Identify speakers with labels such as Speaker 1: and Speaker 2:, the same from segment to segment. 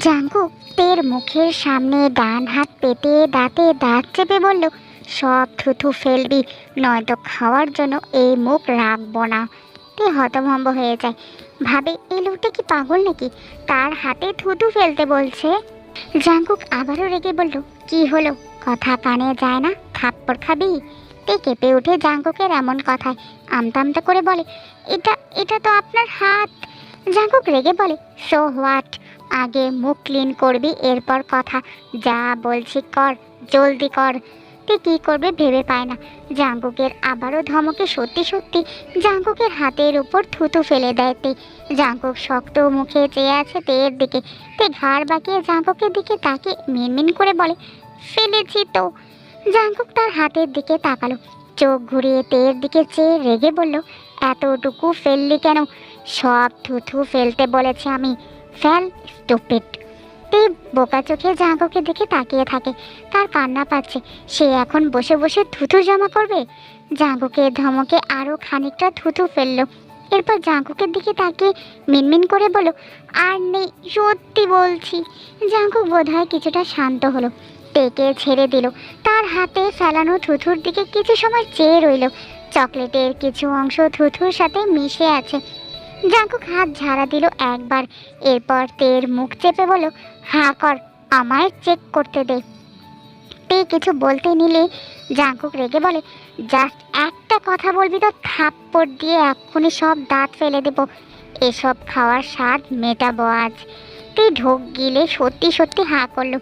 Speaker 1: জাঙ্কু তের মুখের সামনে ডান হাত পেতে দাঁতে দাঁত চেপে বলল, সব থুথু ফেলবি, নয়তো খাওয়ার জন্য এই মুখ রাখব না। তে হতভম্ব হয়ে যায়। ভাবে, এই লোকটা কি পাগল নাকি? তার হাতে থুতু ফেলতে বলছে? জাঙ্কুক আবারও রেগে বলল, কি হলো? কথা কানে যায় না, থাপ্পড় খাবি? তে কেঁপে উঠে জাঙ্কুকের এমন কথায়। আমতা আমতা করে বলে, এটা এটা তো আপনার হাত। জাঙ্কুক রেগে বলে, সো হোয়াট? আগে মুখ ক্লিন করবি, এরপর কথা। যা বলছি কর, জলদি কর। তুই কী করবে ভেবে পায় না। জাঙ্কুকের আবারও ধমকে সত্যি সত্যি জাঙ্কুকের হাতের উপর থুতু ফেলে দেয় তে। জাঙ্কুক শক্ত মুখে চেয়ে আছে তেয়ের দিকে। তে ঘাড় বাঁকিয়ে জাঙ্কুকের দিকে তাকে মিনমিন করে বলে, ফেলেছি তো। জাঙ্কুক তার হাতের দিকে তাকালো। চোখ ঘুরিয়ে তেয়ের দিকে চেয়ে রেগে বলল, এতটুকু ফেললি কেন? সব থুথু ফেলতে বলেছি আমি। ফেল স্টুপিড। তে বোকা চোখে জাঙ্কুকে দিকে তাকিয়ে থাকে। তার কান্না পাচ্ছে। সে এখন বসে বসে থুথু জমা করবে? জাঙ্কুকে ধমকে আরও খানিকটা থুথু ফেলল। এরপর জাঙ্কুকের দিকে তাকিয়ে মিনমিন করে বলো আর নেই, সত্যি বলছি। জাঙ্কুক বোধহয় কিছুটা শান্ত হলো। টেকে ছেড়ে দিল। তার হাতে ফেলানো থুথুর দিকে কিছু সময় চেয়ে রইল। চকলেটের কিছু অংশ থুথুর সাথে মিশে আছে। জাঙ্কুক হাত ঝাড়া দিল একবার। এরপর তের মুখ চেপে বলো হাঁ কর, আমায় চেক করতে দে। তে কিছু বলতে নিলে জাঙ্কুক রেগে বলে, জাস্ট একটা কথা বলবি তো, থাপ্পড় দিয়ে এক্ষুনি সব দাঁত ফেলে দেব। এসব খাওয়ার স্বাদ মেটাবো আজ। তে ঢোক গিলে সত্যি সত্যি হাঁ করল।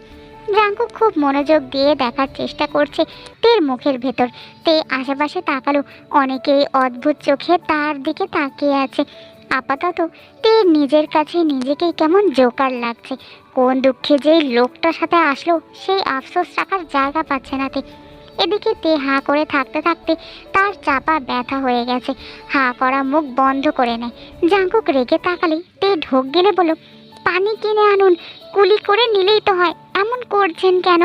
Speaker 1: জাঙ্কুক খুব মনোযোগ দিয়ে দেখার চেষ্টা করছে তের মুখের ভেতর। তে আশেপাশে তাকালো, অনেকেই অদ্ভুত চোখে তার দিকে তাকিয়ে আছে। আপাতত তে নিজের কাছে নিজেকেই কেমন জোকার লাগছে। কোন দুঃখে যে লোকটার সাথে আসলো, সেই আফসোস রাখার জায়গা পাচ্ছে না তে। এদিকে তে হাঁ করে থাকতে থাকতে তার চাপা ব্যথা হয়ে গেছে। হাঁ করা মুখ বন্ধ করে নেয়। জাঙ্কুক রেগে তাকালে তে ঢোক গেলে বলো পানি কিনে আনুন, কুলি করে নিলেই তো হয়, এমন করছেন কেন?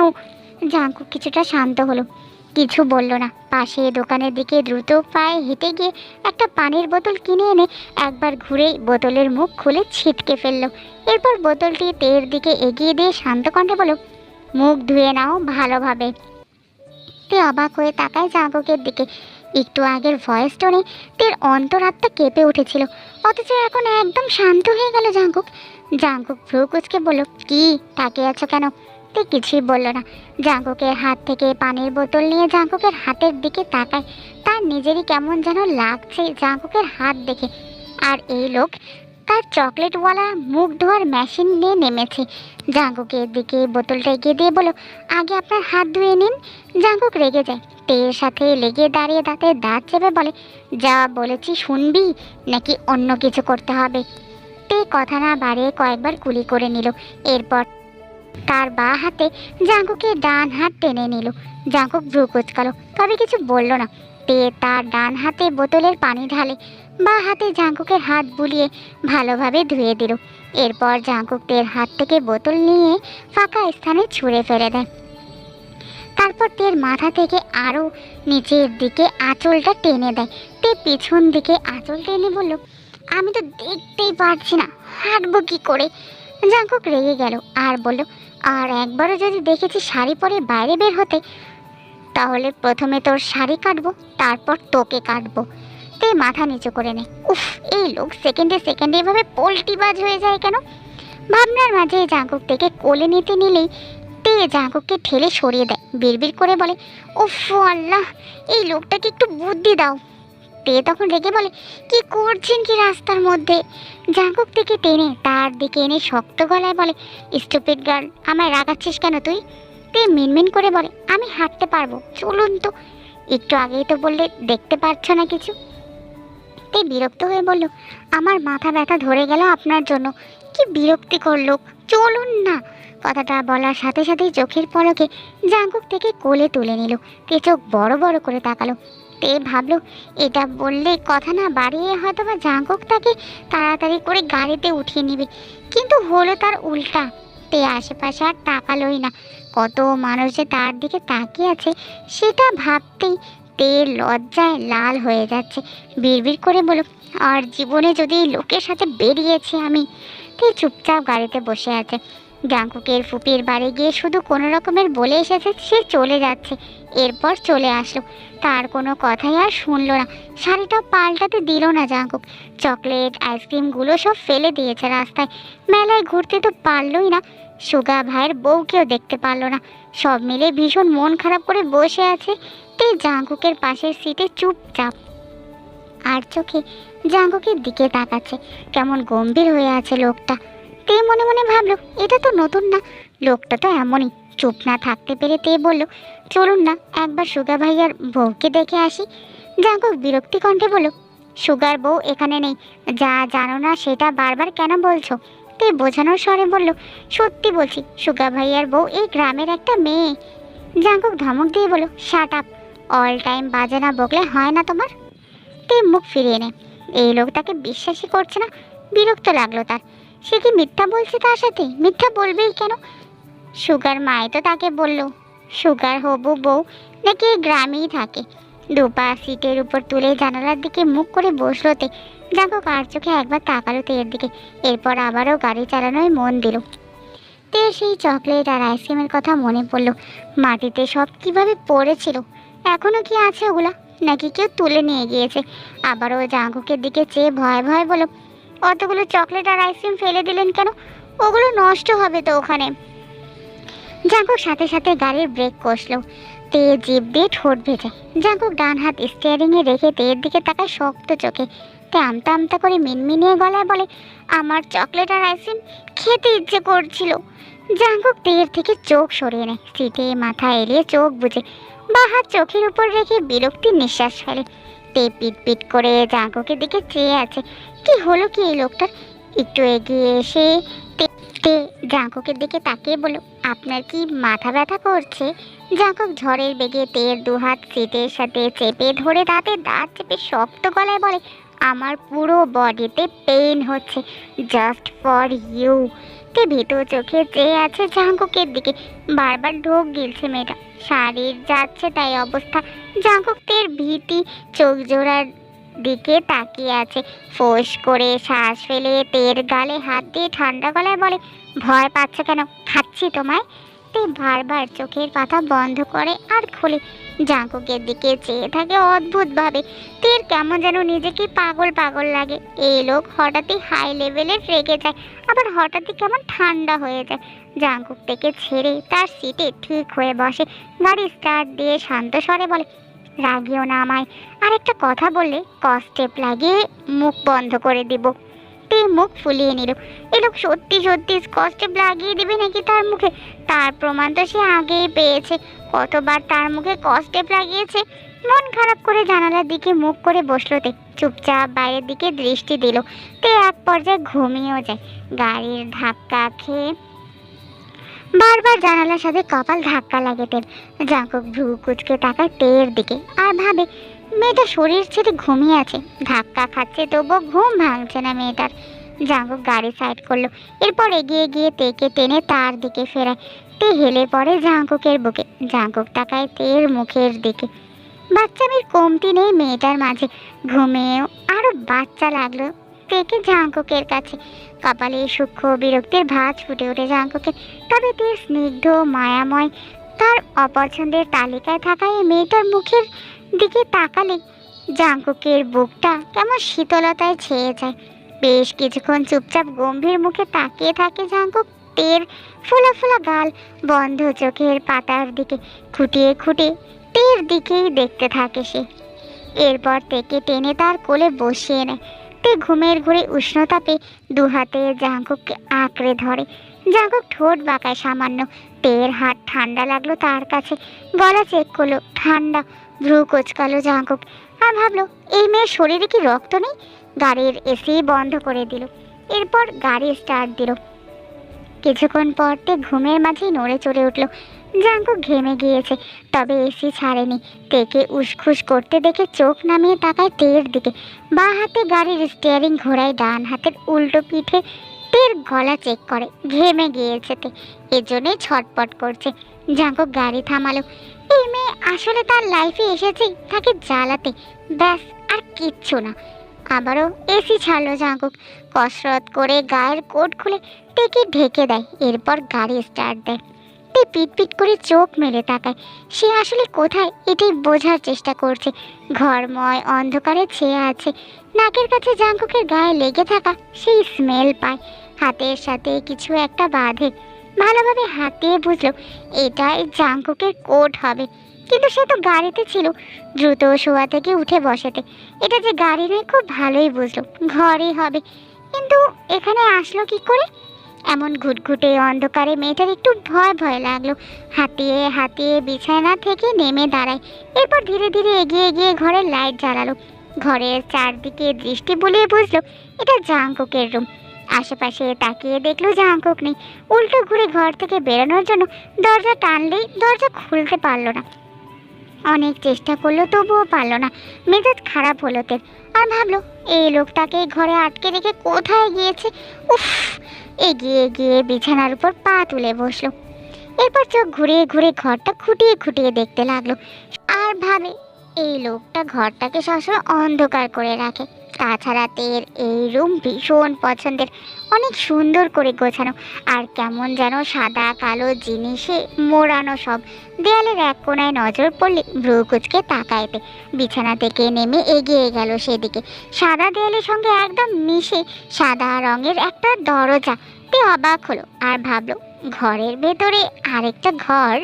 Speaker 1: জাঙ্কুক কিছুটা শান্ত হলো। কিছু বলল না। পাশে দোকানের দিকে দ্রুত পায়ে হেঁটে গিয়ে একটা পানির বোতল কিনে এনে একবার ঘুরেই বোতলের মুখ খুলে ছিটকে ফেলল। এরপর বোতলটি তের দিকে এগিয়ে দিয়ে শান্ত কণ্ঠে বলো মুখ ধুয়ে নাও ভালোভাবে। তে অবাক হয়ে তাকায় জাঙ্কুকের দিকে। একটু আগের ভয়েস টোনে তের অন্তরাত্মা কেঁপে উঠেছিল, অথচ এখন একদম শান্ত হয়ে গেল জাঙ্কুক। জাঙ্কুক ভ্রু কুচকে বলল, কি, তাকিয়ে আছো কেন? তে কিছুই বলল না। জাঙ্কুকের হাত থেকে পানির বোতল নিয়ে জাঙ্কুকের হাতের দিকে তাকায়। তার নিজেরই কেমন যেন লাগছে জাঙ্কুকের হাত দেখে। আর এই লোক তার চকলেটওয়ালা মুখ ধোয়ার মেশিন নিয়ে নেমেছে। জাঙ্কুকের দিকে বোতলটা এগিয়ে দিয়ে বলো আগে আপনার হাত ধুয়ে নিন। জাঙ্কুক রেগে যায়। তের সাথে লেগে দাঁড়িয়ে দাঁতে দাঁত চেপে বলে, যা বলেছি শুনবি, নাকি অন্য কিছু করতে হবে? তে কথা না বাড়িয়ে কয়েকবার কুলি করে নিল। এরপর তার বা হাতে জাঙ্কুকের ডান হাত টেনে নিল। জাঙ্কুক ভ্রু কুচকালো, তবে কিছু বলল না। তে তার ডান হাতে বোতলের পানি ঢালে বা হাতে জাঙ্কুকের হাত বুলিয়ে ভালোভাবে ধুয়ে দিল। এরপর জাঙ্কুক তের হাত থেকে বোতল নিয়ে ফাঁকা স্থানে ছুঁড়ে ফেলে দেয়। তারপর তের মাথা থেকে আরও নিচের দিকে আঁচলটা টেনে দেয়। তে পিছন দিকে আঁচল টেনে বলল, আমি তো দেখতেই পারছি না, হাঁটবো কি করে? জাঙ্কুক রেগে গেল আর বলল আর একবারও যদি দেখেছি শাড়ি পরে বাইরে বের হতে, তাহলে প্রথমে তোর শাড়ি কাটবো, তারপর তোকে কাটবো। তে মাথা নিচু করে নে। উফ, এই লোক সেকেন্ডে সেকেন্ডে এভাবে পোল্টিবাজ হয়ে যায় কেন? ভাবনার মাঝে জাঙ্কুক থেকে কোলে নিতে নিলেই তে জাঙ্কুককে ঠেলে সরিয়ে দেয়, বিড়বিড় করে বলে, উফ, আল্লাহ, এই লোকটাকে একটু বুদ্ধি দাও। তে তখন রেগে বলে, কি করছেন কি রাস্তার মধ্যে? জাঙ্কুক থেকে টেনে তার দিকে এনে শক্ত গলায় বলে, স্টুপিড গার্ল, আমায় রাগাচ্ছিস কেন তুই? তে মিনমিন করে বলে, আমি হাঁটতে পারব, চলুন তো। একটু আগেই তো বললে, দেখতে পাচ্ছ না কিছু? তে বিরক্ত হয়ে বলল, আমার মাথা ব্যথা ধরে গেল আপনার জন্য। কি বিরক্তিকর লোক চলুন না। কথাটা বলার সাথে সাথেই চোখের পলকে জাঙ্কুক থেকে কোলে তুলে নিল। তে চোখ বড় বড় করে তাকালো। তে ভাবলো, এটা বললে কথা না বাড়িয়ে হয়তো বা জাঙ্কুক তাকে তাড়াতাড়ি করে গাড়িতে উঠিয়ে নেবে। কিন্তু হলো তার উল্টা। তে আশেপাশে আর তাকালোই না। কত মানুষ যে তার দিকে তাকিয়ে আছে, সেটা ভাবতেই তে লজ্জায় লাল হয়ে যাচ্ছে। বিড়বিড় করে বলো আর জীবনে যদি লোকের সাথে বেরিয়েছি আমি? তে চুপচাপ গাড়িতে বসে আছে। জাঙ্কুকের ফুপির বাড়ি গিয়ে শুধু কোনো রকমের বলে এসেছে, সে চলে যাচ্ছে। এরপর চলে আসলো। তার কোনো কথাই আর শুনলো না। শাড়িটা পাল্টাতে দিল না জাঙ্কুক। চকলেট, আইসক্রিমগুলো সব ফেলে দিয়েছে রাস্তায়। মেলায় ঘুরতে তো পারলই না। সুগা ভাইয়ের বউকেও দেখতে পারল না। সব মিলে ভীষণ মন খারাপ করে বসে আছে। তে জাঙ্কুকের পাশের সিটে চুপচাপ। আর চোখে জাঙ্কুকের দিকে তাকাচ্ছে। কেমন গম্ভীর হয়ে আছে লোকটা। তে মনে মনে ভাবলো, এটা তো নতুন না। লোকটা তো এমনই। চুপ না থাকতে পেরে তে বলল, চলুন না, একবার সুগা ভাইয়ার বউকে দেখে আসি। জাঙ্কুক বিরক্তি কণ্ঠে বলল, সুগার বউ এখানে নেই। যা জানো না সেটা বারবার কেন বলছো? তে বোঝানোর স্বরে বলল, সত্যি বলছি, সুগা ভাইয়ার বউ এই গ্রামের একটা মেয়ে। জাঙ্কুক ধমক দিয়ে বলল শাট আপ অল টাইম বাজে না বকলে হয় না তোমার? তে মুখ ফিরিয়ে নে এই লোক তাকে বিশ্বাসই করছে না, বিরক্ত লাগল তার। সে কি মিথ্যা বলছে তার সাথে? মিথ্যা বলবেই কেন? সুগার মায় তো তাকে বলল, সুগার হবু বউ নাকি গ্রামেই থাকে? দুপা সিটের উপর তুলে জানালার দিকে মুখ করে বসল তে। জাগো কার চোখে একবার তাকালো তের দিকে। এরপর আবারও গাড়ি চালানোয় মন দিল। তে সেই চকলেট আর আইসক্রিমের কথা মনে পড়ল। মাটিতে সব কীভাবে পড়েছিল? এখনও কি আছে ওগুলা? নাকি কেউ তুলে নিয়ে গিয়েছে? আবারও জাঙ্গুকের দিকে চেয়ে ভয় ভয় বলো অতগুলো চকলেট আর আইসক্রিম ফেলে দিলেন কেন? ওগুলো নষ্ট হবে তো ওখানে। জাঙ্কুক সাথে সাথে গাড়ির ব্রেক কষলো। তে জিপ দিয়ে ঠোঁট ভেজে। জাঙ্কুক ডান হাত স্টিয়ারিংয়ে রেখে তেয়ের দিকে তাকায় শক্ত চোখে। তে আমতা আমতা করে মিনমিনিয়ে গলায় বলে, আমার চকলেট আর আইসক্রিম খেতে ইচ্ছে করছিল। জাঙ্কুক তেয়ের থেকে চোখ সরিয়ে নেয়। সিটে মাথা এলিয়ে চোখ বুঝে বা হাত চোখের উপর রেখে বিরক্তির নিঃশ্বাস ফেলে। তে পিট পিট করে জাঙ্কুকের দিকে চেয়ে আছে। কি হলো কি এই লোকটার? একটু এগিয়ে এসে তে জাঙ্কুকের দিকে তাকিয়ে বলল, আপনার কি মাথা ব্যথা করছে? জাঙ্কুক ঝড়ের বেগে তের দুহাত সিটের সাথে চেপে ধরে দাঁতে দাঁত চেপে শক্ত গলায় বলে, আমার পুরো বডিতে পেইন হচ্ছে জাস্ট ফর ইউ তে ভীতু চোখে চেয়ে আছে জাঙ্কুকের দিকে। বারবার ঢোক গিলছে মেয়েটা। শাড়ির যাচ্ছে তাই অবস্থা। জাঙ্কুক ভীতি, চোখ জোড়ার দিকে তাকিয়ে আছে। ফোঁস করে শ্বাস ফেলে তের গালে হাত দিয়ে ঠান্ডা গলায় বলে, ভয় পাচ্ছ কেন? খাচ্ছি তোমায়? তে বারবার চোখের পাতা বন্ধ করে আর খোলে। জাঙ্কুকের দিকে চেয়ে থাকে অদ্ভুতভাবে। তের কেমন যেন নিজেকে পাগল পাগল লাগে। এই লোক হঠাৎই হাই লেভেলের রেগে যায়, আবার হঠাৎই কেমন ঠান্ডা হয়ে যায়। জাঙ্কুক থেকে ছেড়ে তার সিটে ঠিক হয়ে বসে। গাড়ি স্টার্ট দিয়ে শান্ত স্বরে বলে রাগিও না আমায়। আর একটা কথা বললে কস্টেপ লাগিয়ে মুখ বন্ধ করে দিব। তে মুখ ফুলিয়ে নিল। এ লোক সত্যি সত্যি স্কচটেপ লাগিয়ে দিবে নাকি তার মুখে? তার প্রমাণ তো সে আগেই পেয়েছে। কতবার তার মুখে কস্টেপ লাগিয়েছে মন খারাপ করে জানালার দিকে মুখ করে বসল তে। চুপচাপ বাইরের দিকে দৃষ্টি দিল। তে এক পর্যায়ে ঘুমিয়েও যায়। গাড়ির ধাক্কা খেয়ে বারবার জানালার সাথে কপাল ধাক্কা লাগে জাঁকুক ভ্রু কুচকে তাকায় টের দিকে। আর ভাবে, মেয়েটা শরীর ছেড়ে ঘুমিয়ে আছে। ধাক্কা খাচ্ছে তবুও ঘুম ভাঙছে না মেয়েটার। জাঁকুক গাড়ি সাইড করল। এরপর এগিয়ে গিয়ে তেকে টেনে তার দিকে ফেরায়। তে হেলে পড়ে জাঁকুকের বুকে। জাঁকুক তাকায় তের মুখের দিকে। বাচ্চা মেয়ের কমতি নেই মেয়েটার মাঝে। ঘুমিয়েও আরও বাচ্চা লাগল। তেকে জাঁকুকের কাছে। কপালে সূক্ষ্ম বিরক্তির ভাঁজ ফুটে ওঠে জাঁকুকের তবে তে স্নিগ্ধ, মায়াময়, তার অপছন্দের তালিকায় থাকা এই মেয়েটার মুখের দিকে তাকালে জাঙ্কুকের বুকটা কেমন শীতলতায় ছেয়ে যায়। বেশ কিছুক্ষণ চুপচাপ গম্ভীর মুখে তাকিয়ে থাকে জাঙ্কুক তের ফোলা ফোলা গাল বন্ধ চোখের পাতার দিকে খুঁটিয়ে খুঁটিয়ে তের দিকেই দেখতে থাকে সে। এরপর তেকে টেনে তার কোলে বসিয়ে নেয়। তে ঘুমের ঘুরে উষ্ণতা পেয়ে দু হাতে জাঙ্কুককে আঁকড়ে ধরে। জাঙ্কুক ঠোঁট বাঁকায় সামান্য তের হাত ঠান্ডা লাগল তার কাছে। গলা চেক করল, ঠান্ডা, ভ্রু কোচকালো জাঁকুক আর ভাবলো, এই মেয়ের শরীরে কি রক্ত নেই? গাড়ির এসি বন্ধ করে দিল। এরপর গাড়ি স্টার্ট দিল। কিছুক্ষণ পর তে ঘুমের মাঝেই নড়ে চড়ে উঠল। জাঙ্কুক ঘেমে গিয়েছে, তবে এসি ছাড়েনি। তেকে উসখুস করতে দেখে চোখ নামিয়ে তাকায় তের দিকে। বা হাতে গাড়ির স্টিয়ারিং ঘোরায় ডান হাতের উল্টো পিঠে তের গলা চেক করে। ঘেমে গিয়েছে তে। এজন্যই ছটপট করছে। জাঙ্কুক গাড়ি থামালো। এই মেয়ে আসলে তার লাইফে এসেছে, তাকে জ্বালাতে। ব্যাস, আর কিচ্ছু না। আবারও এসি ছাড়লো জাঙ্কুক কসরত করে গায়ের কোট খুলে টেকে ঢেকে দেয়। এরপর গাড়ি স্টার্ট দেয়। তে পিট পিট করে চোখ মেলে তাকায়। সে আসলে কোথায়? এটাই বোঝার চেষ্টা করছে। ঘরময় অন্ধকারে ছেয়ে আছে। নাকের কাছে জাঙ্কুকের গায়ে লেগে থাকা সেই স্মেল পায়। হাতের সাথে কিছু একটা বাঁধে। ভালোভাবে হাত দিয়ে বুঝলো, এটাই জাঙ্কুকের কোট হবে। কিন্তু সে তো গাড়িতে ছিল, দ্রুত শোয়া থেকে উঠে বসেতে। এটা যে গাড়ি নয়, খুব ভালোই বুঝলো। ঘরেই হবে। কিন্তু এখানে আসলো কি করে? এমন ঘুটঘুটে অন্ধকারে মেয়েটার একটু ভয় ভয় লাগল। হাতিয়ে হাতিয়ে বিছানা থেকে নেমে দাঁড়ায়। এরপর ধীরে ধীরে এগিয়ে গিয়ে ঘরের লাইট জ্বালালো। ঘরের চারদিকে দৃষ্টি বুলিয়ে বুঝলো, এটা জাঙ্কুকের রুম। আশেপাশে তাকিয়ে দেখল জাঙ্কুক নেই। উল্টো ঘুরে ঘর থেকে বেরোনোর জন্য দরজা টানলেই দরজা খুলতে পারল না। অনেক চেষ্টা করল, তবুও পারল না। মেজাজ খারাপ হলো তের। আর ভাবলো, এই লোকটাকে ঘরে আটকে রেখে কোথায় গিয়েছে? উফ, এগিয়ে গিয়ে বিছানার উপর পা তুলে বসল। এরপর চোখ ঘুরিয়ে ঘুরে ঘরটা খুঁটিয়ে খুঁটিয়ে দেখতে লাগল। আর ভাবে, এই লোকটা ঘরটাকে সবসময় অন্ধকার করে রাখে। তাছাড়া তের এই রুম ভীষণ পছন্দের। অনেক সুন্দর করে গোছানো। আর কেমন যেন সাদা, কালো জিনিসে মোড়ানো সব। দেয়ালের এক কোনায় নজর পড়লে ভ্রু কুচকে তাকাইতে বিছানা থেকে নেমে এগিয়ে গেল সেদিকে। সাদা দেয়ালের সঙ্গে একদম মিশে সাদা রঙের একটা দরজা। তে অবাক হলো আর ভাবলো, ঘরের ভেতরে আরেকটা ঘর?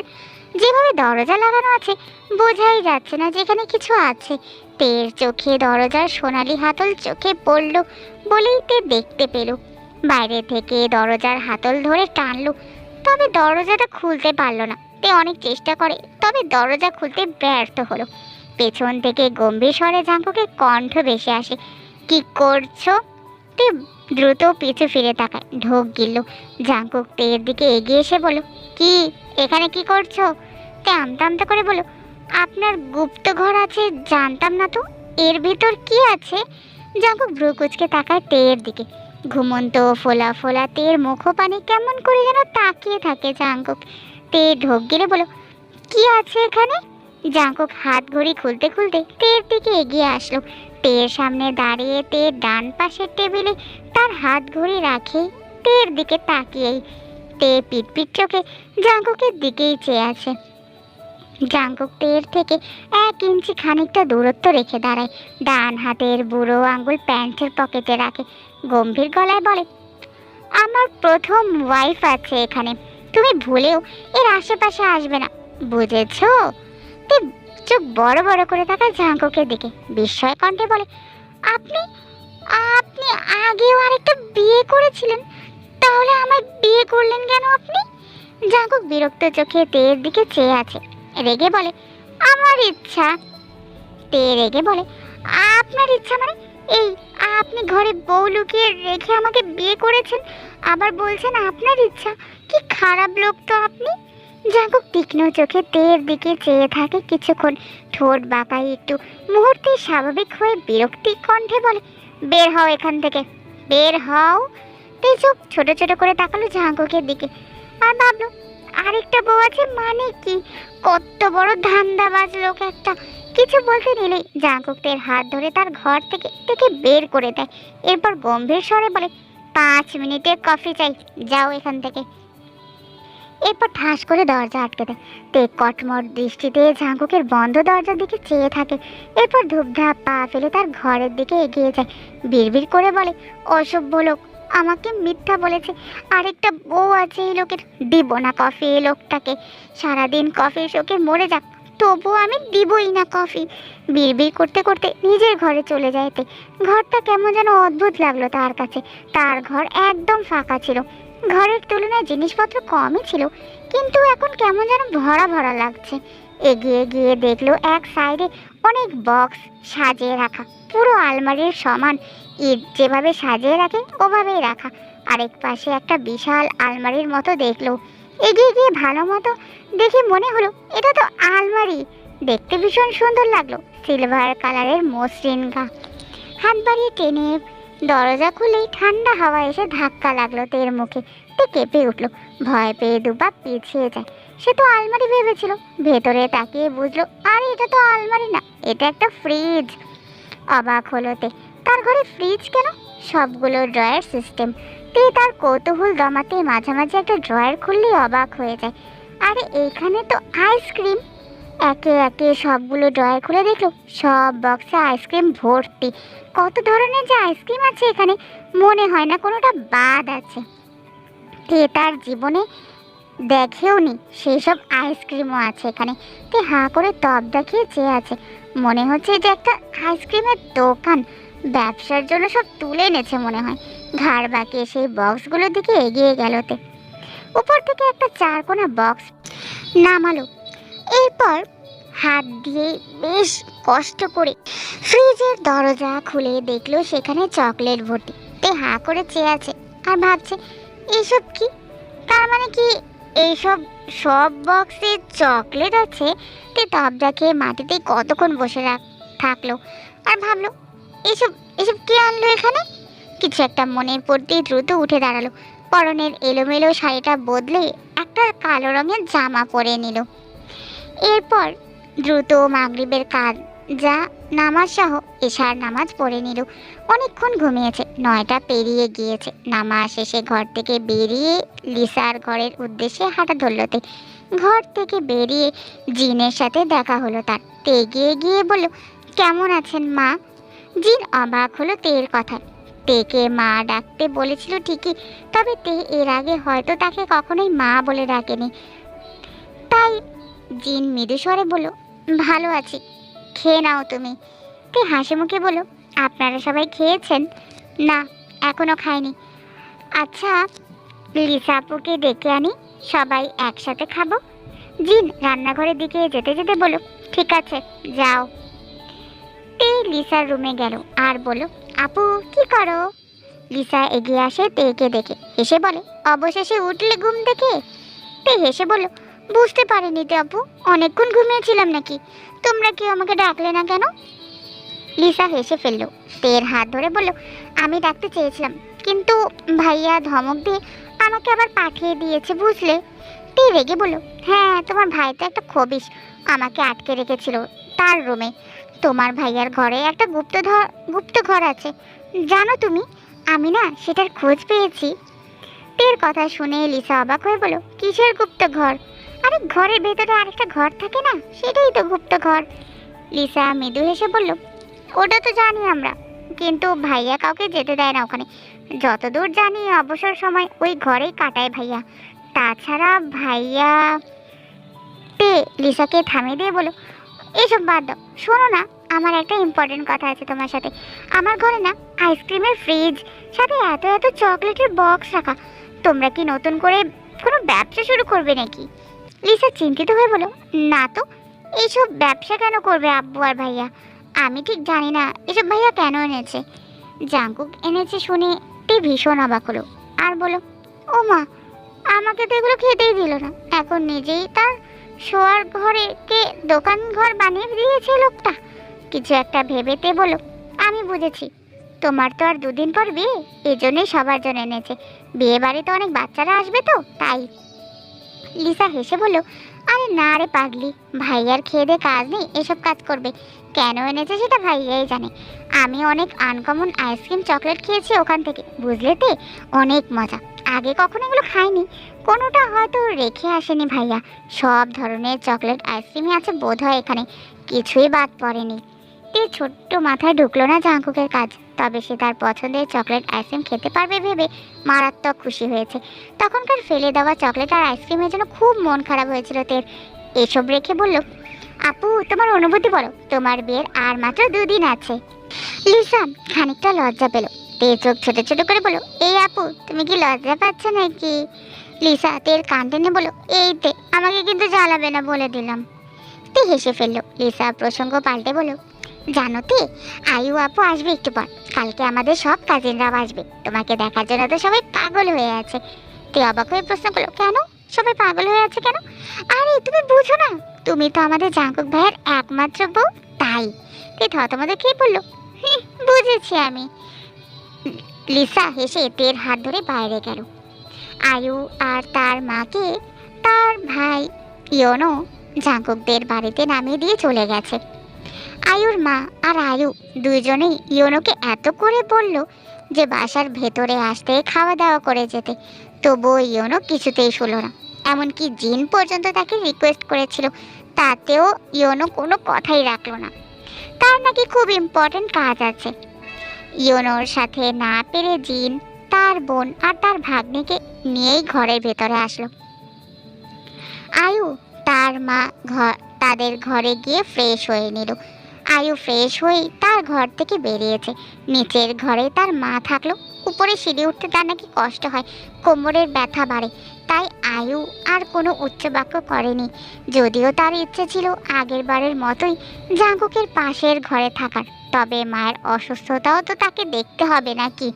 Speaker 1: যেভাবে দরজা লাগানো আছে, বোঝাই যাচ্ছে না যেখানে কিছু আছে। তের চোখে দরজার সোনালি হাতল চোখে পড়ল বলেই তে দেখতে পেল। বাইরে থেকে দরজার হাতল ধরে টানল, তবে দরজাটা খুলতে পারল না। তে অনেক চেষ্টা করে, তবে দরজা খুলতে ব্যর্থ হলো। পেছন থেকে গম্ভীর স্বরে জাঙ্কুকে কণ্ঠ ভেসে আসে, কি করছ? তে দ্রুত পিছু ফিরে তাকায়, ঢোক গিলল। জাঙ্কুক তের দিকে এগিয়ে এসে বলো কি? এখানে কি করছ? তে আমতা আমতা করে বলো আপনার গুপ্ত ঘর আছে, জানতাম না তো। এর ভিতর কি আছে? জাঙ্কুক ভ্রু কুচকে তাকায় তের দিকে। ঘুমন্ত ফোলা ফোলা তের মুখপানি কেমন করে যেন তাকিয়ে থাকে জাঙ্কুক। তে ঢোক গিলে বলো কি আছে এখানে? জাঙ্কুক হাত ঘড়ি খুলতে খুলতে তের দিকে এগিয়ে আসলো। তের সামনে দাঁড়িয়ে তের ডান পাশের টেবিলে তার হাত ঘড়ি রাখে তের দিকে তাকিয়েই। তে পিটপিট চোখে জাঙ্কুকের দিকেই চেয়ে আছে। জাঙ্কুক তের থেকে এক ইঞ্চি খানিকটা দূরত্ব রেখে দাঁড়ায়। ডান হাতের বুড়ো আঙ্গুল প্যান্টের পকেটে রাখে। গম্ভীর গলায় বলে, আমার প্রথম ওয়াইফ আছে এখানে। তুমি ভুলেও এর আশেপাশে আসবে না। বুঝেছ? তে চোখ বড় বড় করে তাকায় জাঙ্কুকের দিকে। বিস্ময় কণ্ঠে বলে, আপনি আপনি আগেও আরেকটা বিয়ে করেছিলেন? তাহলে আমায় বিয়ে করলেন কেন আপনি? জাঙ্কুক বিরক্ত চোখে তের দিকে চেয়ে আছে। রেগে বলে, আমার ইচ্ছা। তে রেগে বলে, আপনার ইচ্ছা মানে? এই, আপনি ঘরে বউ লুকিয়ে রেখে আমাকে বিয়ে করেছেন, আবার বলছেন আপনার ইচ্ছা। কি খারাপ লোক তো আপনি? জাঙ্কুক তীক্ষ্ণ চোখে তের দিকে চেয়ে থাকে কিছুক্ষণ। ঠোঁট বাঁকাই একটু। মুহূর্তে স্বাভাবিক হয়ে বিরক্তি কণ্ঠে বলে, বের হও এখান থেকে, বের হও। তে চোখ ছোট ছোট করে তাকালো জাঙ্কুকের দিকে। আর ভাবলো আরেকটা বউ আছে মানে কি? কত বড় ধান্দাবাজ লোক একটা। কিছু বলতে নিলেই জাঙ্কুকদের হাত ধরে তার ঘর থেকে থেকে বের করে দেয়। এরপর গম্ভীর স্বরে বলে, পাঁচ মিনিটের কফি চাই, যাও এখান থেকে। এরপর ঠাস করে দরজা আটকে দেয়। তে কটমট দৃষ্টিতে ঝাঁকুকের বন্ধ দরজার দিকে চেয়ে থাকে। এরপর ধূপধাপ পা ফেলে তার ঘরের দিকে এগিয়ে যায়। বিড়বিড় করে বলে, অসভ্য লোক আমাকে মিথ্যা বলেছে। আরেকটা বউ আছে এই লোকের। দিব না কফি এই লোকটাকে। সারাদিন কফির শোকে মরে যাক। তবুও আমি দিবই না কফি। বিড়বিড় করতে করতে নিজের ঘরে চলে যাইতে। ঘরটা কেমন যেন অদ্ভুত লাগল তার কাছে। তার ঘর একদম ফাঁকা ছিল। ঘরের তুলনায় জিনিসপত্র কমই ছিল। কিন্তু এখন কেমন যেন ভরা ভরা লাগছে। এগিয়ে গিয়ে দেখল এক সাইডে অনেক বক্স সাজিয়ে রাখা। পুরো আলমারির সমান ইট যেভাবে সাজিয়ে রাখে, ওভাবেই রাখা। আরেক পাশে একটা বিশাল আলমারির মতো দেখল। এগিয়ে গিয়ে ভালো মতো দেখে মনে হলো, এটা তো আলমারি। দেখতে ভীষণ সুন্দর লাগল, সিলভার কালারের মসৃণ গা। হাত বাড়িয়ে টেনে দরজা খুলেই ঠান্ডা হাওয়া এসে ধাক্কা লাগল তের মুখে। তে কেঁপে উঠল, ভয় পেয়ে দুপা পিছিয়ে যায়। সে তো আলমারি ভেবেছিল। ভেতরে তাকিয়ে বুঝলো, আরে এটা তো আলমারি না, এটা একটা ফ্রিজ অবাক হলো তে, তার ঘরে ফ্রিজ কেন? সবগুলো ড্রয়ার সিস্টেম তে তার কৌতূহল দমাতে মাঝামাঝি একটা ড্রয়ার খুললেই অবাক হয়ে যায়। আরে এইখানে তো আইসক্রিম একে একে সবগুলো ড্রয়ার খুলে দেখল, সব বক্সে আইসক্রিম ভর্তি। কত ধরনের যে আইসক্রিম আছে এখানে, মনে হয় না কোনোটা বাদ আছে। তে তার জীবনে দেখেও নি সেই সব আইসক্রিমও আছে এখানে। তে হাঁ করে তপ দেখিয়ে চেয়ে আছে। মনে হচ্ছে যে একটা আইসক্রিমের দোকান। ব্যবসার জন্য সব তুলে এনেছে মনে হয়। ঘাড় বাঁকিয়ে সেই বক্সগুলোর দিকে এগিয়ে গেল তে। উপর থেকে একটা চারকোনা বক্স নামালো। এরপর হাত দিয়ে বেশ কষ্ট করে ফ্রিজের দরজা খুলে দেখল সেখানে চকলেট ভর্তি। তে হাঁ করে চেয়ে আছে আর ভাবছে এইসব কি? তার মানে কি এইসব সব বক্সে চকলেট আছে, তে তবদা খেয়ে মাটিতে কতক্ষণ বসে থাকল। আর ভাবলো, এসব এসব কে আনলো এখানে? কিছু একটা মনের পড়তেই দ্রুত উঠে দাঁড়াল। পরনের এলোমেলো শাড়িটা বদলে একটা কালো রঙের জামা পরে নিল। এরপর দ্রুত মাগরিবের কাজ যা নামাজ সহ এশার নামাজ পড়ে নিল অনেকক্ষণ ঘুমিয়েছে, নয়টা পেরিয়ে গিয়েছে। নামাজ শেষে ঘর থেকে বেরিয়ে লিসার ঘরের উদ্দেশ্যে হাঁটা ধরলতে। ঘর থেকে বেরিয়ে জিনের সাথে দেখা হলো তার। তে এগিয়ে গিয়ে বলল, কেমন আছেন মা? জিন অবাক হলো তের কথায়। তেকে মা ডাকতে বলেছিল ঠিকই, তবে তে এর আগে হয়তো তাকে কখনোই মা বলে ডাকেনি। তাই জিন মৃদু স্বরে বলল, ভালো আছি। খেয়ে নাও তুমি। তে হাসি মুখে বলল আপনারা সবাই খেয়েছেন? না, এখনও খাইনি। আচ্ছা লিসা আপুকে ডেকে আনি, সবাই একসাথে খাব। জিন, রান্নাঘরের দিকে যেতে যেতে বলো, ঠিক আছে, যাও। তে লিসার রুমে গেল, আর বলো, আপু, কি করো? লিসা এগিয়ে আসে তেকে দেখে। এসে বলে, অবশেষে উঠলে ঘুম থেকে তে হেসে বলল বুঝতে পারিনি তে আপু অনেকক্ষণ ঘুমিয়েছিলাম নাকি। তোমরা কেউ আমাকে ডাকলে না কেন? লিসা হেসে ফেলল। তের হাত ধরে বলল, আমি ডাকতে চেয়েছিলাম, কিন্তু ভাইয়া ধমক দিয়ে আমাকে আবার পাঠিয়ে দিয়েছে, বুঝলে? তে রেগে বলল হ্যাঁ তোমার ভাই তো একটা খবিস আমাকে আটকে রেখেছিল তার রুমে। তোমার ভাইয়ার ঘরে একটা গুপ্তধর গুপ্ত ঘর আছে। জানো তুমি, আমি না সেটার খোঁজ পেয়েছি। তের কথা শুনে লিসা অবাক হয়ে বলো কিসের গুপ্ত ঘর? আরে ঘরের ভেতরে আরেকটা ঘর থাকে না, সেটাই তো গুপ্ত ঘর। লিসা মৃদু হেসে বলল, ওটা তো জানি আমরা, কিন্তু ভাইয়া কাউকে যেতে দেয় না ওখানে। যতদূর জানি অবসর সময় ওই ঘরেই কাটায় ভাইয়া। তাছাড়া ভাইয়া তে লিসাকে থামিয়ে দিয়ে বলো এসব বাদ দাও, শোনো না, আমার একটা ইম্পর্টেন্ট কথা আছে তোমার সাথে। আমার ঘরে না আইসক্রিমের ফ্রিজ সাথে এত এত চকলেটের বক্স রাখা। তোমরা কি নতুন করে কোনো ব্যবসা শুরু করবে নাকি? লিসা চিন্তিত হয়ে বলো। না তো, এইসব ব্যবসা কেন করবে আব্বু আর ভাইয়া? আমি ঠিক জানি না, এসব ভাইয়া কেন এনেছে? জাঙ্কুক এনেছে শুনে তে ভীষণ অবাক হলো। আর বলো, ও মা, আমাকে তো এগুলো খেতেই দিল না। এখন নিজেই তার শোয়ার ঘরে কে দোকান ঘর বানিয়ে দিয়েছে লোকটা? কিছু একটা ভেবেতে বলো, আমি বুঝেছি। তোমার তো আর দুদিন পর বিয়ে এই জন্যই সবার জন্য এনেছে। বিয়ে বাড়িতে অনেক বাচ্চারা আসবে তো, তাই। লিসা হেসে বলল, আরে না রে পাগলি, ভাইয়ার খেয়ে দে কাজ নেই, এসব কাজ করবে। কেন এনেছে সেটা ভাইয়াই জানে। আমি অনেক আনকমন আইসক্রিম, চকলেট খেয়েছি ওখান থেকে, বুঝলে তে? অনেক মজা। আগে কখনো এগুলো খাইনি। কোনোটা হয়তো রেখে আসেনি ভাইয়া। সব ধরনের চকলেট আইসক্রিমই আছে বোধ হয় এখানে। কিছুই বাদ পড়েনি। তে ছোট্ট মাথায় ঢুকলো না জাঙ্কুকের কাজ। তবে সে তার পছন্দের চকলেট আইসক্রিম খেতে পারবে ভেবে মারাত্মক খুশি হয়েছে। তখনকার ফেলে দেওয়া চকলেট আর আইসক্রিমের জন্য খুব মন খারাপ হয়েছিল তের। এসব রেখে বলল, আপু, তোমার অনুভূতি বলো, তোমার বিয়ের আর মাত্র দুদিন আছে। লিসা খানিকটা লজ্জা পেল। তে চোখ ছোট ছোট করে বলো এই আপু, তুমি কি লজ্জা পাচ্ছ নাকি? লিসা তের কান টেনে বলো এই তে, আমাকে কিন্তু জ্বালাবে না বলে দিলাম। তে হেসে ফেলল। লিসা প্রসঙ্গ পাল্টে বলো জানো তে আয়ু আপু আসবে একটু পর। কালকে আমাদের সব কাজিনরাও আসবে। তোমাকে দেখার জন্য তো সবাই পাগল হয়ে আছে। তুই অবাক হয়ে প্রশ্ন করল কেন? সবাই পাগল হয়ে আছে কেন? আরে তুমি বুঝো না। তুমি তো আমাদের জাঙ্কুক ভাইয়ের একমাত্র বউ তাই। তে থতমতে খেয়ে "হুঁ, বুঝেছি আমি। লিসা হেসে তের হাত ধরে বাইরে গেল। আয়ু আর তার মাকে তার ভাই ইয়নো জাঙ্কুকদের বাড়িতে নামিয়ে দিয়ে চলে গেছে। আয়ুর মা আর আয়ু দুইজনেই ইয়োনোকে এত করে বলল যে বাসার ভেতরে আসতে খাওয়া দাওয়া করে যেতে। তবুও ইয়োনো কিছুতেই শুলো না। এমনকি জিন পর্যন্ত তাকে রিকোয়েস্ট করেছিল। তাতেও ইয়োনো কোনো কথাই রাখল না। তার নাকি খুব ইম্পর্ট্যান্ট কাজ আছে। ইয়োনোর সাথে না পেরে জিন, তার বোন আর তার ভাগ্নিকে নিয়েই ঘরের ভেতরে আসলো। আয়ু তার মা ঘর তাদের ঘরে গিয়ে ফ্রেশ হয়ে নিল। আয়ু ফ্রেশ হয়েই তার ঘর থেকে বেরিয়েছে। নিচের ঘরে তার মা থাকল। উপরে সিঁড়ি উঠতে তার নাকি কষ্ট হয়। কোমরের ব্যথা বাড়ে। তাই আয়ু আর কোনো উচ্চবাক্য করেনি। যদিও তার ইচ্ছে ছিল আগের বারের মতোই জাঙ্কুকের পাশের ঘরে থাকার। তবে মায়ের অসুস্থতাও তো তাকে দেখতে হবে নাকি?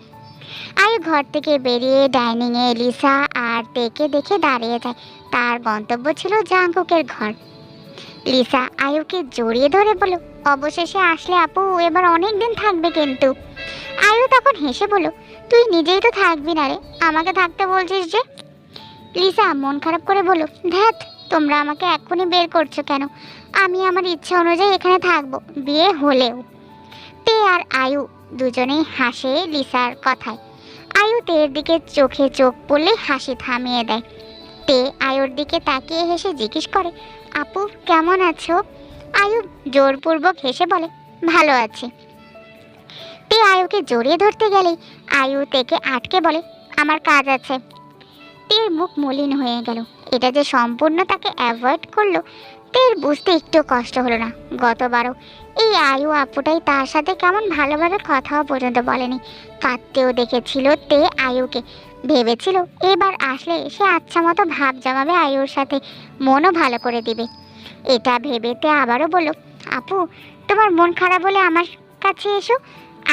Speaker 1: আয়ু ঘর থেকে বেরিয়ে ডাইনিংয়ে লিসা আর তেকে দেখে দাঁড়িয়ে যায়। তার গন্তব্য ছিল জাঙ্কুকের ঘর। লিসা, আয়ুকে জড়িয়ে ধরে বলো অবশেষে আসলে আপু, এবার অনেক দিন থাকবে কিন্তু। আয়ু তখন হেসে বলো তুই নিজেই তো থাকবি না রে, আমাকে থাকতে বলছিস যে? লিসা মন খারাপ করে বলো ধ্যাত, তোমরা আমাকে এক্ষুনি বের করছ কেন? আমি আমার ইচ্ছা অনুযায়ী এখানে থাকব, বিয়ে হলেও। তে আর আয়ু দুজনেই হাসে লিসার কথায়। আয়ু তের দিকে চোখে চোখ পড়লে হাসি থামিয়ে দেয়। তে আয়ুর দিকে তাকিয়ে হেসে জিজ্ঞেস করে আপু, কেমন আছো? আয়ু জোরপূর্বক হেসে বলে, ভালো আছি। তে আয়ুকে জড়িয়ে ধরতে গেলে আয়ু তেকে আটকে বলে, আমার কাজ আছে। তের মুখ মলিন হয়ে গেল। এটা যে সম্পূর্ণ তাকে অ্যাভয়েড করল, তের বুঝতে একটু কষ্ট হলো না। গতবারও এই আয়ু আপুটাই তার সাথে কেমন ভালোভাবে কথাও পর্যন্ত বলেনি। কাঁদতেও দেখেছিল তে আয়ুকে ভেবেছিল, এবার আসলে সে আচ্ছা মতো ভাব জমাবে আয়ুর সাথে। মনও ভালো করে দিবে। এটা ভেবেতে আবারও বলল, আপু, তোমার মন খারাপ হলে আমার কাছে এসো।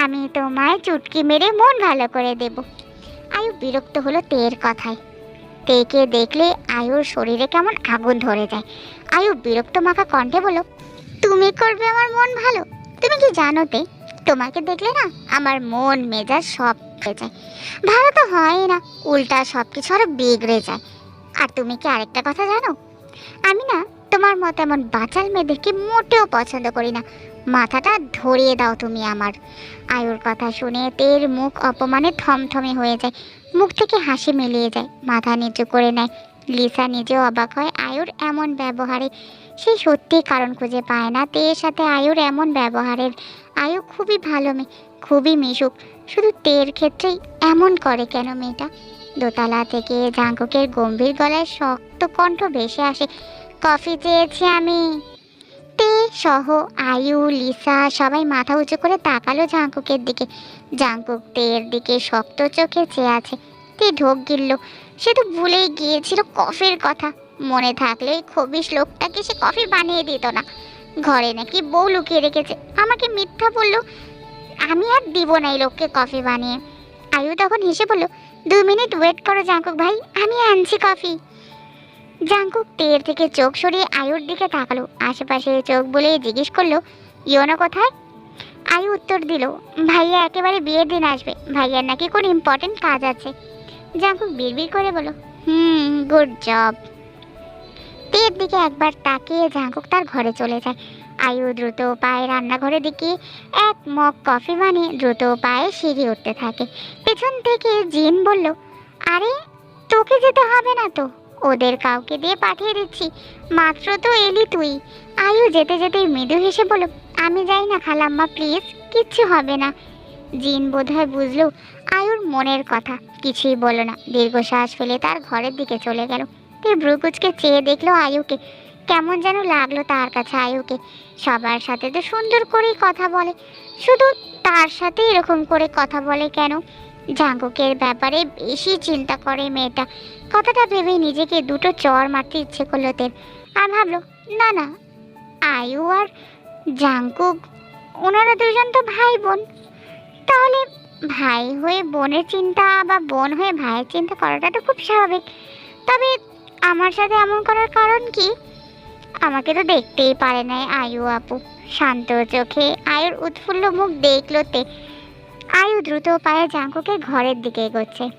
Speaker 1: আমি তোমায় চুটকি মেরে মন ভালো করে দেব। আয়ু বিরক্ত হলো তের কথায়। তেকে দেখলে আয়ুর শরীরে কেমন আগুন ধরে যায়। আয়ু বিরক্ত মাখা কণ্ঠে বলল, তুমি করবে আমার মন ভালো? তুমি কি জানো তে? তোমাকে দেখলে না আমার মন মেজাজ সব হয়ে যায়। ভালো তো হয় না, উল্টা সব কিছু আরও বিগড়ে যায়। আর তুমি কি আরেকটা কথা জানো? আমি না তোমার মতো এমন বাচাল মেয়েদেরকে মোটেও পছন্দ করি না। মাথাটা ধরিয়ে দাও তুমি আমার। আয়ুর কথা শুনে তের মুখ অপমানে থমথমে হয়ে যায়। মুখ থেকে হাসি মিলিয়ে যায়। মাথা নিচু করে নেয়। লিসা নিজেও অবাক হয় আয়ুর এমন ব্যবহারে। সে সত্যি কারণ খুঁজে পায় না। তের সাথে আয়ুর এমন ব্যবহারের। আয়ু খুবই ভালো মেয়ে, খুবই মিশুক। শুধু তের ক্ষেত্রেই এমন করে কেন মেয়েটা? দোতলা থেকে জাঙ্কুকের গম্ভীর গলায় শক্ত কণ্ঠ ভেসে আসে, কফি চেয়েছি আমি। তে, সহ, আয়ু, লিসা সবাই মাথা উঁচু করে তাকালো জাঙ্কুকের দিকে। জাঙ্কুক তের দিকে শক্ত চোখে চেয়ে আছে। তে ঢোক গিলল, সে তো ভুলেই গিয়েছিল কফির কথা। মনে থাকলে ওই খবিস লোকটাকে সে কফি বানিয়ে দিত না। ঘরে নাকি বউ লুকিয়ে রেখেছে। আমাকে মিথ্যা বলল আমি আর দিব না এই লোককে কফি বানিয়ে। আয়ু তখন হেসে বলল, দু মিনিট ওয়েট করো জাঙ্কুক ভাই, আমি আনছি কফি। জাঙ্কুক টের থেকে চোখ সরিয়ে আয়ুর দিকে তাকালো। আশেপাশে চোখ বলে জিজ্ঞেস করল, ইয়োনো কোথায়? আয়ু উত্তর দিল, ভাইয়া একেবারে বিয়ের দিন আসবে। ভাইয়ার নাকি কোনো ইম্পর্টেন্ট কাজ আছে। জাঙ্কুক বিড়বিড় করে বলো হুম গুড জব তের দিকে একবার তাকিয়ে জাঙ্কুক তার ঘরে চলে যায়। আয়ু দ্রুত পায়ে রান্নাঘরের দিকে, এক মগ কফি বানিয়ে দ্রুত পায়ে সিঁড়ি উঠতে থাকে। পেছন থেকে জিন বলল, আরে, তোকে যেতে হবে না তো। ওদের কাউকে দিয়ে পাঠিয়ে দিচ্ছি। মাত্র তো এলি তুই। আয়ু যেতে যেতে মৃদু হেসে বলল, আমি যাই না খালাম্মা, প্লিজ, কিচ্ছু হবে না। জিন বোধহয় বুঝলো আয়ুর মনের কথা। কিছুই বলো না। দীর্ঘশ্বাস ফেলে তার ঘরের দিকে চলে গেল। তে ভ্রুকুচকে চেয়ে দেখল আয়ুকে। কেমন যেন লাগল তার কাছে আয়ুকে। সবার সাথে তো সুন্দর করেই কথা বলে। শুধু তার সাথে এরকম করে কথা বলে কেন? জাঙ্কুকের ব্যাপারে বেশি চিন্তা করে মেয়েটা। কথাটা ভেবে নিজেকে দুটো চর মারতে ইচ্ছে করল তের আর ভাবলো, না না, আয়ু আর জাঙ্কুক, ওনারা দুজন তো ভাই বোন তাহলে ভাই হয়ে বোনের চিন্তা বা বোন হয়ে ভাইয়ের চিন্তা করাটা তো খুব স্বাভাবিক। তবে আমার সাথে এমন করার কারণ কি? আমাকে তো দেখতেই পারে নাই আয়ু আপু। শান্ত চোখে আয়ুর উৎফুল্ল মুখ দেখল তে আয়ু দ্রুত পায়ে জাঙ্কুকে ঘরের দিকে এগোচ্ছে।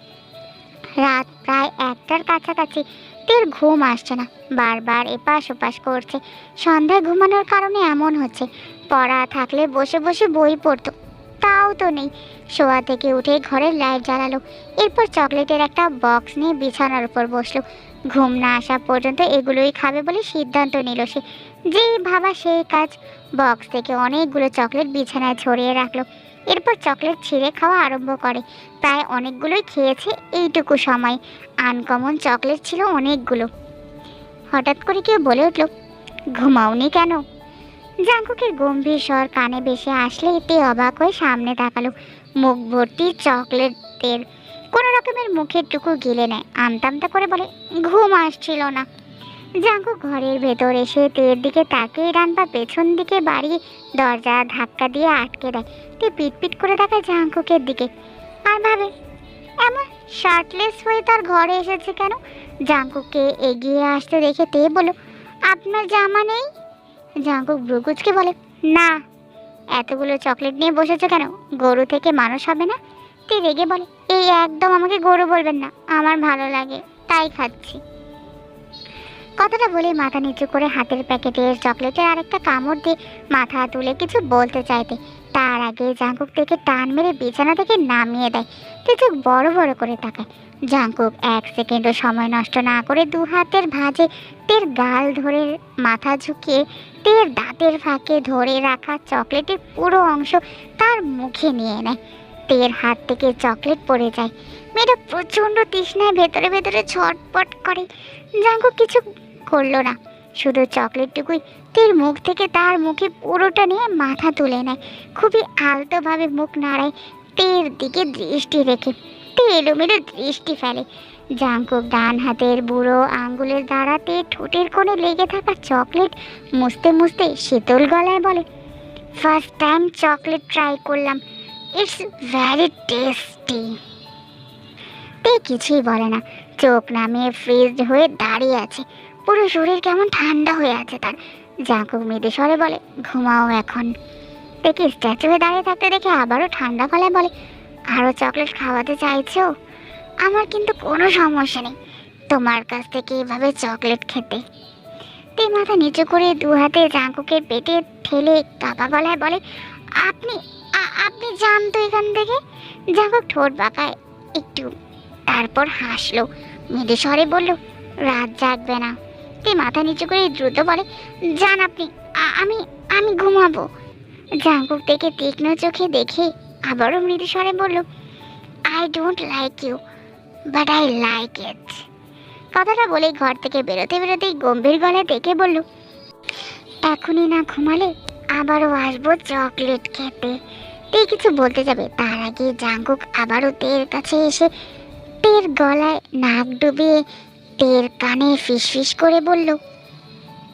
Speaker 1: রাত প্রায় একটার কাছাকাছি, তের ঘুম আসছে না। বারবার এপাশ ওপাশ করছে। সন্ধ্যায় ঘুমানোর কারণে এমন হচ্ছে, পড়া থাকলে বসে বসে বই পড়তো। তাও তো নেই। শোয়া থেকে উঠে ঘরের লাইট জ্বালালো। এরপর চকলেটের একটা বক্স নিয়ে বিছানার উপর বসল। ঘুম না আসা পর্যন্ত এগুলোই খাবে বলে সিদ্ধান্ত নিল সে। যেই ভাবা সেই কাজ। বক্স থেকে অনেকগুলো চকলেট বিছানায় ছড়িয়ে রাখল। এরপর চকলেট ছিঁড়ে খাওয়া আরম্ভ করে। প্রায় অনেকগুলোই খেয়েছে এইটুকু সময়। আনকমন চকলেট ছিল অনেকগুলো। হঠাৎ করে কেউ বলে উঠল, ঘুমাওনি কেন? জাঙ্কুকের গম্ভীর স্বর কানে ভেসে আসলে এতে অবাক হয়ে সামনে তাকালো। মুখ ভর্তি চকলেটের কোনো রকমের মুখের টুকু গিলে নেয়। আমতামতা করে বলে, ঘুম আসছিল না। জাঙ্কু ঘরের ভেতর এসে তের দিকে তাকিয়ে ডান পা পেছন দিকে বাড়িয়ে দরজা ধাক্কা দিয়ে আটকে দেয়। তে পিটপিট করে তাকায় জাঙ্কুকের দিকে। আর ভাবে, এমন শার্টলেস হয়ে তার ঘরে এসেছে কেন? জাঙ্কুককে এগিয়ে আসতে দেখে তে বলো আপনার জামা নেই? জাঙ্কুক ব্রুকুচকে বলে, না। এতগুলো চকলেট নিয়ে বসেছো কেন? গরু থেকে মানুষ হবে না? তে রেগে বলে এই একদম আমাকে গরু বলবেন না, আমার ভালো লাগে, তাই খাচ্ছি। কথাটা বলে মাথা নিচু করে হাতের প্যাকেটের চকলেটের আরেকটা কামড় দিয়ে মাথা তুলে কিছু বলতে চাইতে, তার আগে জাঙ্কুক থেকে টান মেরে বিছানা থেকে নামিয়ে দেয় চোখ বড় বড় করে তাকায়। জাঙ্কুক এক সেকেন্ডও সময় নষ্ট না করে দু হাতের ভাঁজে তের গাল ধরে মাথা ঝুঁকিয়ে তের দাঁতের ফাঁকে ধরে রাখা চকলেটের পুরো অংশ তার মুখে নিয়ে নেয়। তের হাত থেকে চকলেট পড়ে যায়। মেয়েটা প্রচণ্ড তৃষ্ণায় ভেতরে ভেতরে ছটপট করে। জাঙ্কুক কিছু করল না। শুধু চকলেটটুকুই তের মুখ থেকে তার মুখে পুরোটা নিয়ে মাথা তুলে নেয়। খুবই আলতোভাবে মুখ নাড়ায় তের দিকে দৃষ্টি রেখে। তে এলোমেলো দৃষ্টি ফেলে। জাঙ্কুক ডান হাতের বুড়ো আঙ্গুলের দ্বারাতে ঠোঁটের কোণে লেগে থাকা চকলেট মুছতে মুছতে শীতল গলায় বলে ফার্স্ট টাইম চকলেট ট্রাই করলাম। ইটস ভ্যারি টেস্টি তে কিছুই বলে না। চোখ নামিয়ে ফ্রিজ হয়ে দাঁড়িয়ে আছে। পুরো শরীর কেমন ঠান্ডা হয়ে আছে তার। জাঁকুক মেয়েদের স্বরে বলে, ঘুমাও এখন। দেখি স্ট্যাচু হয়ে দাঁড়িয়ে থাকতে দেখে আবারও ঠান্ডা গলায় বলে আরও চকলেট খাওয়াতে চাইছো? আমার কিন্তু কোনো সমস্যা নেই। তোমার কাছ থেকে এভাবে চকলেট খেতে। তে মাথা নিচু করে দু হাতে জাঁকুকের পেটে ঠেলে কাপা গলায় বলে, আপনি আপনি যান তো এখান থেকে। জাঁকুক ঠোঁট বাঁকায় একটু। তারপর হাসলো। মেয়েদের স্বরে বলল, রাত জাগবে না। তে মাথা নিচু করে দ্রুত বলে, যান আপনি আমি আমি ঘুমাবো। জাঙ্কুক থেকে তীক্ষ্ণ চোখে দেখে আবারও মৃদু স্বরে বলল I don't like you but I like it কথাটা বলে ঘর থেকে বেরোতে বেরোতেই গম্ভীর গলায় দেখে বলল, এখনই না ঘুমালে আবারও আসব চকলেট খেতে। তে কিছু বলতে যাবে। তার আগে জাঙ্গুক আবারও তের কাছে এসে তের গলায় নাক ডুবিয়ে তের কানে ফিসফিস করে বলল,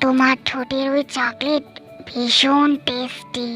Speaker 1: তোমার ঠোঁটের ওই চকলেট ভীষণ টেস্টি